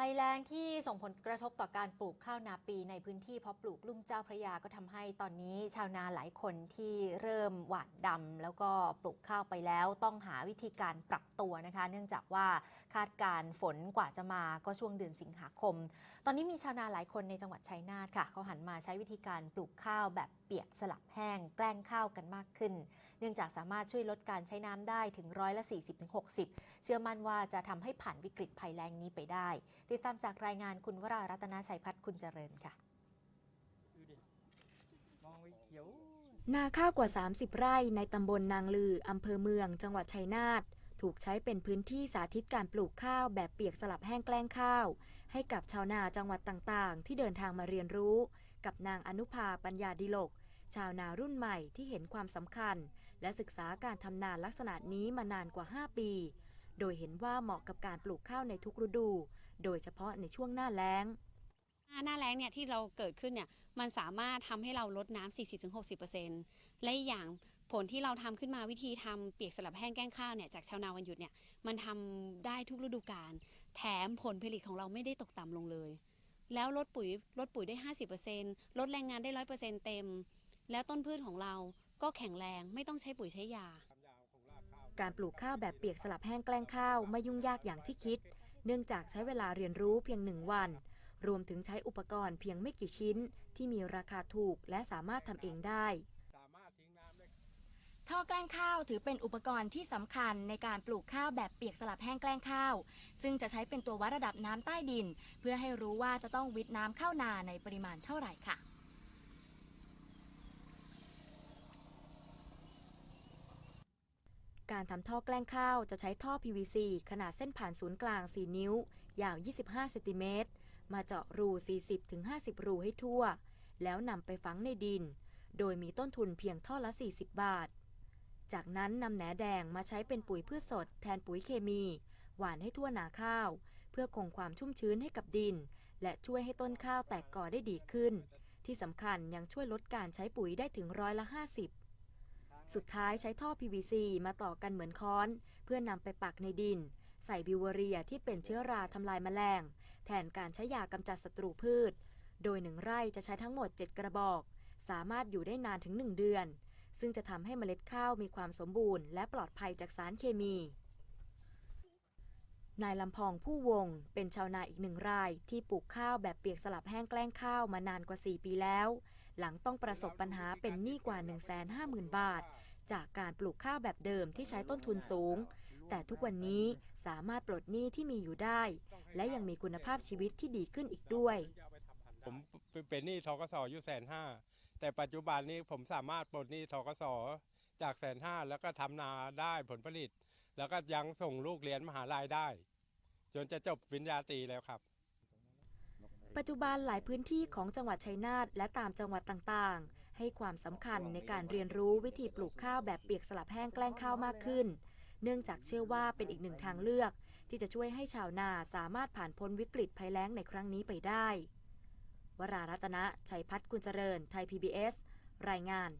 ภัยแล้งที่ส่งผลกระทบต่อการปลูกข้าวนาปีในพื้นที่เพาะปลูกลุ่มเจ้าพระยาก็ทำให้ตอนนี้ชาวนาหลายคนที่เริ่มหว่านดำแล้วก็ปลูกข้าวไปแล้วต้องหาวิธีการปรับตัวนะคะ เนื่องจากว่าคาดการฝนกว่าจะมาก็ช่วงเดือนสิงหาคม ตอนนี้มีชาวนาหลายคนในจังหวัดชัยนาทค่ะเขาหันมาใช้วิธีการปลูกข้าวแบบเปียกสลับแห้งแกล้งข้าวกันมากขึ้น เนื่องจากสามารถช่วยลดการใช้น้ำได้ถึงร้อยละ40-60 เชื่อมั่นว่าจะทำให้ผ่านวิกฤตภัยแล้งนี้ไปได้ติดตามจากรายงานคุณวรารัตนาชัยพัฒน์คุณเจริญค่ะนาข้าวกว่า 30 ไร่ในตำบลนางลืออำเภอเมือง จังหวัดชัยนาทถูกใช้เป็นพื้นที่สาธิตการปลูกข้าวแบบเปียกสลับแห้งแกล้งข้าว ให้กับชาวนาจังหวัดต่างๆ ที่เดินทางมาเรียนรู้ กับนางอนุภาปัญญาดิลก ชาวนารุ่นใหม่ที่เห็นความสำคัญ และศึกษาการทำนาลักษณะนี้มานานกว่า 5 ปี โดยเห็นว่าเหมาะกับการปลูกข้าวในทุกฤดู โดยเฉพาะในช่วงหน้าแล้ง หน้าหน้าแล้งเนี่ยที่เราเกิดขึ้นเนี่ยมันสามารถทำให้เราลดน้ำ40-60%และอย่างผลที่เราทำขึ้นมาวิธีทำเปียกสลับแห้งแกล้งข้าวเนี่ยจากชาวนาวันหยุดเนี่ยมันทำได้ทุกฤดูกาลแถมผลผลิตของเราไม่ได้ตกต่ำลงเลย แล้วลดปุ๋ยลดปุ๋ยได้ 50%ลดแรงงานได้ 100%เต็ม แล้วต้นพืชของเราก็แข็งแรงไม่ต้องใช้ปุ๋ยใช้ยา การปลูกข้าวแบบเปียกสลับแห้งแกล้งข้าวไม่ยุ่งยากอย่างที่คิด เนื่องจากใช้เวลาเรียนรู้เพียงหนึ่งวัน รวมถึงใช้อุปกรณ์เพียงไม่กี่ชิ้น ที่มีราคาถูกและสามารถทำเองได้สามารถทิ้งน้ำได้ท่อแกล้งข้าวถือเป็นอุปกรณ์ที่สำคัญในการปลูกข้าวแบบเปียกสลับแห้งแกล้งข้าว ซึ่งจะใช้เป็นตัววัดระดับน้ำใต้ดิน เพื่อให้รู้ว่าจะต้องวิทน้ำเข้านาในปริมาณเท่าไหร่ค่ะ การทำท่อแกล้งข้าวจะใช้ท่อ PVC ขนาดเส้นผ่านศูนย์กลาง 4 นิ้ว ยาว 25 เซนติเมตร มาเจาะรู 40-50 รูให้ทั่ว แล้วนำไปฝังในดิน โดยมีต้นทุนเพียงท่อละ 40 บาท จากนั้นนำแหนแดงมาใช้เป็นปุ๋ยพืชสด แทนปุ๋ยเคมี หว่านให้ทั่วนาข้าว เพื่อคงความชุ่มชื้นให้กับดิน และช่วยให้ต้นข้าวแตกกอได้ดีขึ้น ที่สำคัญยังช่วยลดการใช้ปุ๋ยได้ถึงร้อยละ 50 สุดท้ายใช้ท่อ PVC มาต่อกันเหมือนค้อน เพื่อนำไปปักในดิน ใส่บิวเวอรียที่เป็นเชื้อราทำลายแมลง แทนการใช้ยากำจัดศัตรูพืช โดยหนึ่งไร่จะใช้ทั้งหมด 7 กระบอก สามารถอยู่ได้นานถึง 1 เดือน ซึ่งจะทำให้เมล็ดข้าวมีความสมบูรณ์และปลอดภัยจากสารเคมีนายลำพองผู้วง เป็นชาวนาอีกหนึ่งรายที่ปลูกข้าวแบบเปียกสลับแห้งแกล้งข้าวมานานกว่า 4 ปีแล้ว หลังต้องประสบปัญหาเป็นหนี้กว่า 150,000 บาท จากการปลูกข้าวแบบเดิมที่ใช้ต้นทุนสูง แต่ทุกวันนี้สามารถปลดหนี้ที่มีอยู่ได้ และยังมีคุณภาพชีวิตที่ดีขึ้นอีกด้วย ผมเป็นหนี้ทกสอยู่แสนห้าแต่ปัจจุบันนี้ผมสามารถปลดหนี้ทกสจากแสนห้าแล้วก็ทำนาได้ผลผลิต แล้วก็ยังส่งลูกเรียนมหาลัยได้ จนจะจบปริญญาตรีแล้วครับ ปัจจุบันหลายพื้นที่ของจังหวัดชัยนาทและตามจังหวัดต่างๆ ให้ความสำคัญในการเรียนรู้วิธีปลูกข้าวแบบเปียกสลับแห้งแกล้งข้าวมากขึ้น เนื่องจากเชื่อว่าเป็นอีกหนึ่งทางเลือก ที่จะช่วยให้ชาวนาสามารถผ่านพ้นวิกฤตภัยแล้งในครั้งนี้ไปได้ วรารัตนะ ชัยพัฒน์กุลเจริญ ไทย PBS รายงาน